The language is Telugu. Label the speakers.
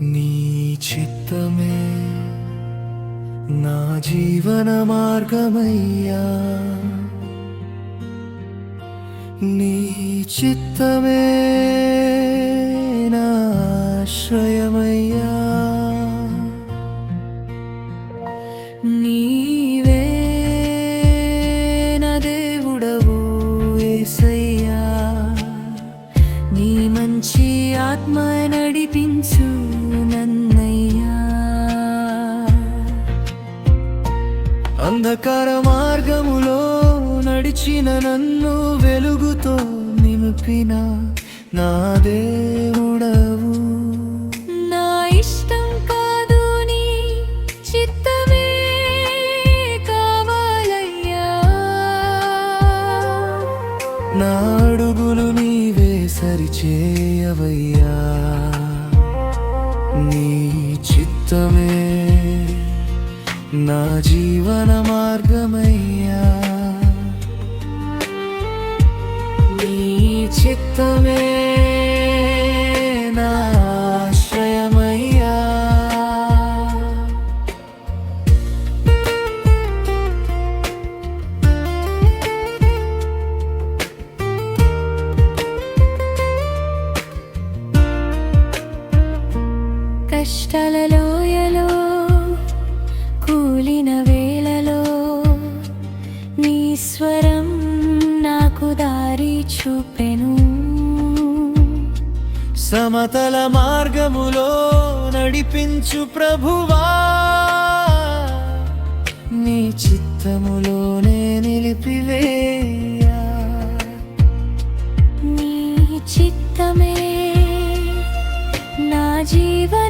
Speaker 1: నీ చిత్తమే నా జీవన
Speaker 2: మార్గమయ్యా. నీ చిత్తమే నా ఆశ్రయమయ్యా.
Speaker 1: అంధకార మార్గములో నడిచిన నన్ను వెలుగుతో నింపిన నా దేవుడవు.
Speaker 2: నా ఇష్టం కాదు నీ చిత్తమే కావాలయ్యా.
Speaker 1: నా అడుగులు నీవే సరిచేయవయ్యా. నీ చిత్తమే నీ చిత్తమే నా ఆశ్రయమయ్యా.
Speaker 2: కష్టాల కూలిన వేళలో నీ స్వరం నాకు దారి చూపెను.
Speaker 1: సమతల మార్గములో నడిపించు ప్రభువా. నీ చిత్తములోనే నిలిపివేయా నీ చిత్తమే నా జీవన